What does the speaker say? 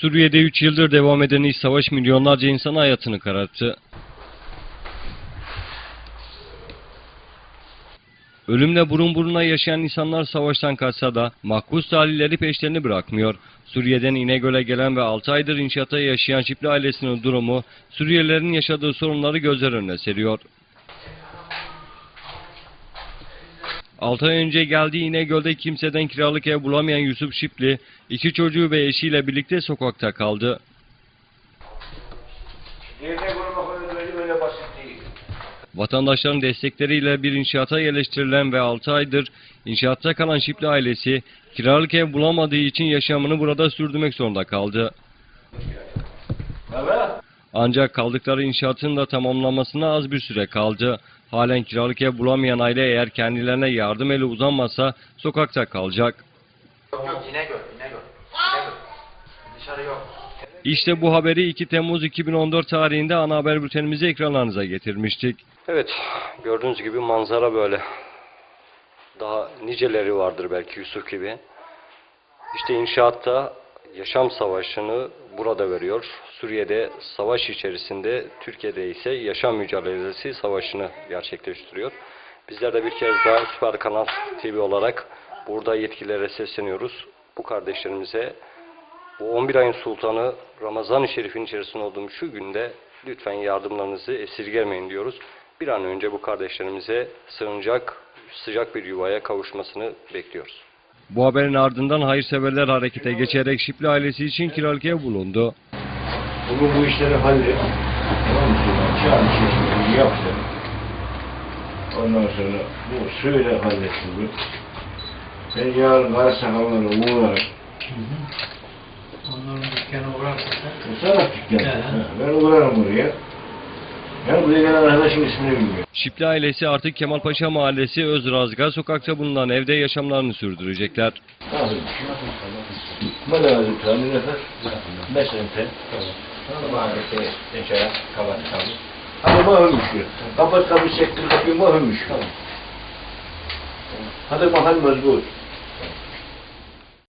Suriye'de 3 yıldır devam eden iç savaş milyonlarca insan hayatını kararttı. Ölümle burun buruna yaşayan insanlar savaştan kaçsa da mahpus talihleri peşlerini bırakmıyor. Suriye'den İnegöl'e gelen ve 6 aydır inşaatta yaşayan Şipli ailesinin durumu Suriyelilerin yaşadığı sorunları gözler önüne seriyor. 6 ay önce geldiği İnegöl'de kimseden kiralık ev bulamayan Yusuf Şipli, iki çocuğu ve eşiyle birlikte sokakta kaldı. Yerine vurmak öyle, öyle, öyle basit değil. Vatandaşların destekleriyle bir inşaata yerleştirilen ve 6 aydır inşaatta kalan Şipli ailesi, kiralık ev bulamadığı için yaşamını burada sürdürmek zorunda kaldı. Evet. Ancak kaldıkları inşaatın da tamamlanmasına az bir süre kaldı. Halen kiralık ev bulamayan aile eğer kendilerine yardım eli uzanmazsa sokakta kalacak. Yok. Dışarı yok. İşte bu haberi 2 Temmuz 2014 tarihinde ana haber bültenimizi ekranlarınıza getirmiştik. Evet, gördüğünüz gibi manzara böyle. Daha niceleri vardır belki Yusuf gibi. İşte inşaatta yaşam savaşını burada veriyor. Suriye'de savaş içerisinde, Türkiye'de ise yaşam mücadelesi savaşını gerçekleştiriyor. Bizler de bir kez daha Süper Kanal TV olarak burada yetkililere sesleniyoruz. Bu kardeşlerimize bu 11 ayın sultanı Ramazan-ı Şerif'in içerisinde olduğum şu günde lütfen yardımlarınızı esirgemeyin diyoruz. Bir an önce bu kardeşlerimize sığınacak sıcak bir yuvaya kavuşmasını bekliyoruz. Bu haberin ardından hayırseverler harekete geçerek Şipli ailesi için kiralık ev bulundu. Bugün bu işleri hallet. Tamam mı? Çağın içerisinde yaptı. Ondan sonra bu suyla halletti bu. Ben yarın kara sakallara uğrarak Onların dükkanı uğrarsak Uçarak dükkan. He. Ha, Ben uğrarım oraya. Ben buraya gelen arkadaşın ismini bilmiyorum. Şipli ailesi artık Kemalpaşa Mahallesi Özrazga sokakta bulunan evde yaşamlarını sürdürecekler. Abi, ne lazım tanrı nefes? Mesela sen. Tamam. Dışarı kapat kapı. Hadi mahvolmuş diyor. Kapat kapı çektir kapıyı mahvolmuş. Hadi mahal mezbur.